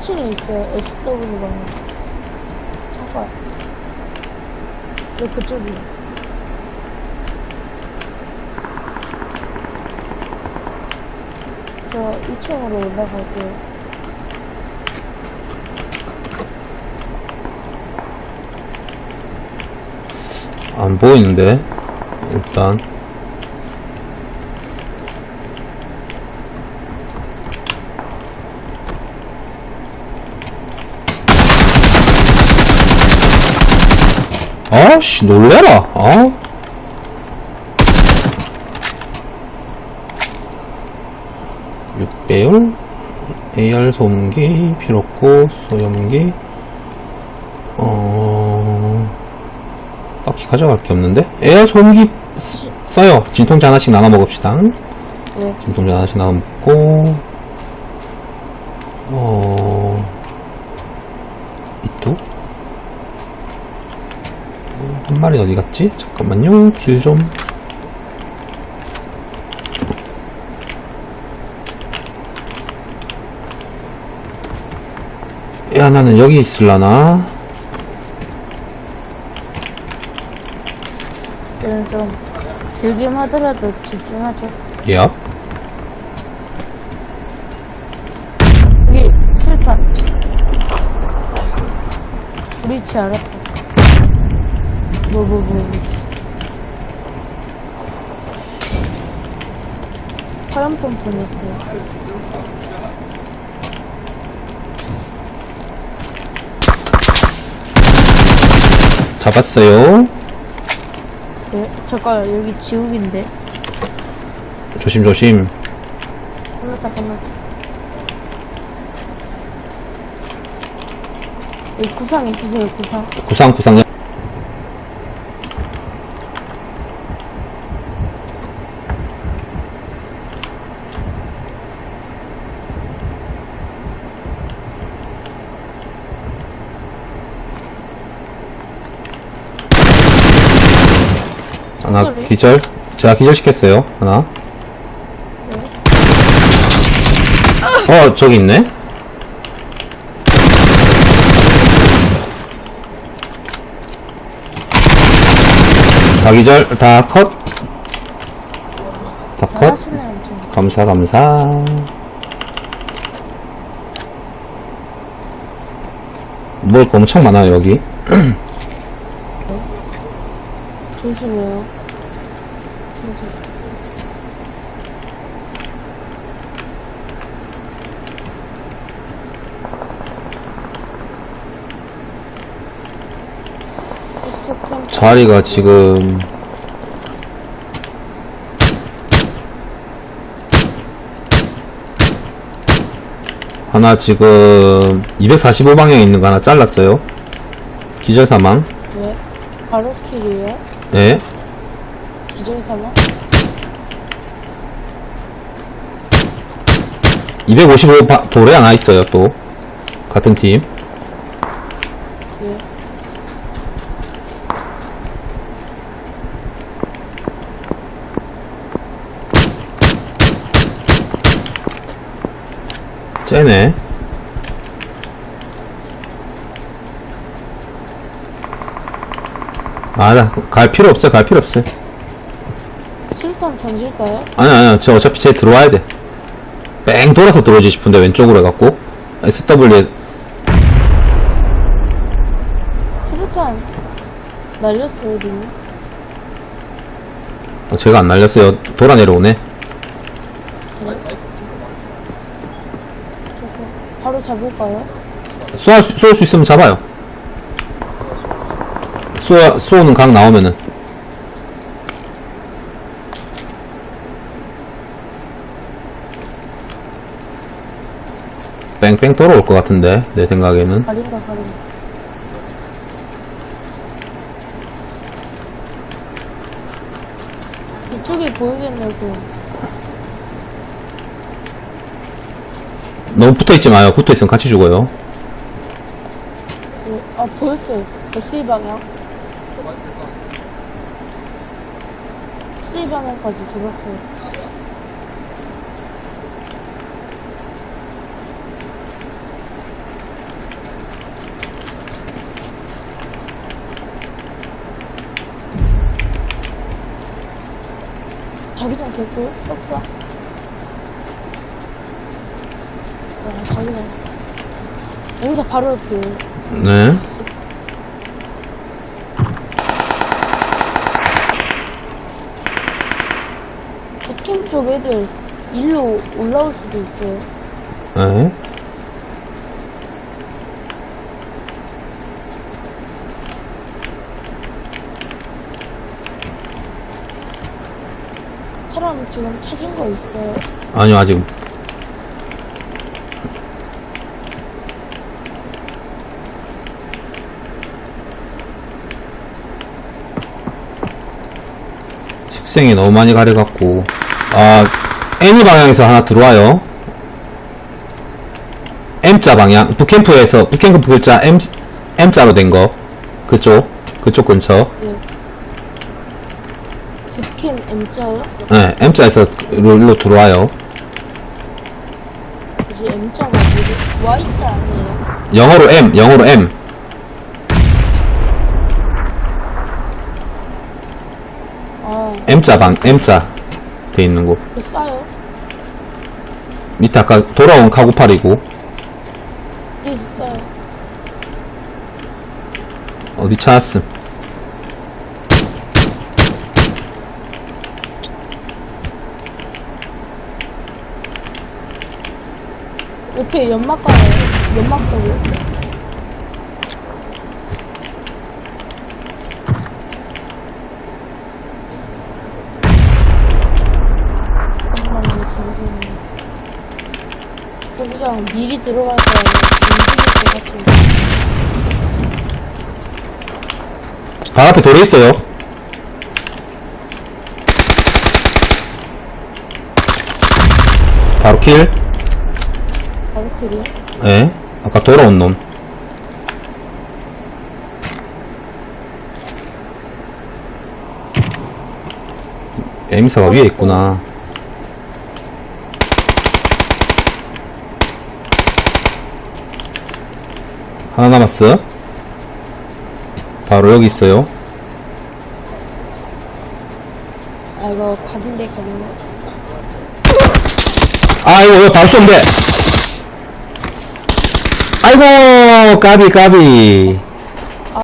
2층에 있어요. SW 방향. 잠깐. 네, 그쪽이요. 저 2층으로 올라갈게요. 안 보이는데 일단 아씨 놀래라. 아 육배율 AR 소음기 필요 없고 소염기. 어 딱히 가져갈 게 없는데? AR 소음기 쓰- 써요. 진통제 하나씩 나눠 먹읍시다. 네. 진통제 하나씩 나눠 먹고 어 이또 한 마리 어디 갔지? 잠깐만요 길 좀 야 나는 여기 있을라나 저는 좀 즐김 하더라도 집중하죠. 예 여기 칠판. 브리치 알았다. 뭐, 뭐, 뭐, 뭐. 파란 pompon이었어요. 잡았어요 네, 잠깐, 여기 지옥인데. 조심조심 끝났다, 끝났다. 여기 구상 있으세요, 구상. 구상 구상 하나 소리? 기절? 제가 기절시켰어요. 하나. 어 저기 있네? 다 기절? 다 컷 다 컷? 잘하시네요, 지금. 감사 감사. 먹을 거 엄청 많아요 여기? 조심해요. 자리가 지금 하나 지금 245방향에 있는 거 하나 잘랐어요 기절 사망 네. 바로 킬이에요? 네 사망? 255 바- 돌에 하나 있어요 또 같은 팀 네. 쟤네 아나 갈 필요 없어요 갈 필요 없어 요 실탄 던질까요? 아니 아니 저 어차피 쟤 들어와야 돼뺑 돌아서 들어오지 싶은데 왼쪽으로 해갖고 SW 실탄 날렸어요, 리니. 어, 제가 안 날렸어요 돌아 내려오네 저거 바로 잡을까요? 쏘, 쏠 수 있으면 잡아요 쏘, 쏘는 각 나오면은 뺑뺑 돌아올 것 같은데 내 생각에는 가린다, 가린다. 이쪽이 보이겠네요, 그. 너무 붙어있지 마요 붙어있으면 같이 죽어요 그, 아, 보였어요. SE 방향. SE 방향까지 돌았어요. 개구, 쏙쏙. 자, 저기는. 여기서 바로 옆에. 네. 북캠 쪽 애들 일로 올라올 수도 있어요. 네. 사람 지금 찾은 거 있어요. 아니요, 아직. 식생이 너무 많이 가려갖고. 아, 애니 방향에서 하나 들어와요. M자 방향. 북캠프에서, 북캠프 글자 M, M자로 된 거. 그쪽. 그쪽 근처. 북캠 M자요? 네, M자에서 롤로 들어와요. 이제 M자가 뭐지? Y자 아니에요? 영어로 M, 영어로 M. 아, M자 방, M자 돼 있는 곳. 그 싸요? 밑에 아까 돌아온 카구팔이고, 싸요. 어디 찾았음. 옆에 연막 가요. 연막. 잠깐만요, 잠시만요. 여기서 미리 들어가서 움직일 것. 발 앞에 돌에 있어요. 바로 킬. 킬이요? 예. 아까 돌아온 놈. 에미사가 위에 있구나. 하나 남았어. 바로 여기 있어요. 아, 이거 가는데 가는데. 아이고, 이거 바로 쏜대. 아이고, 까비, 까비.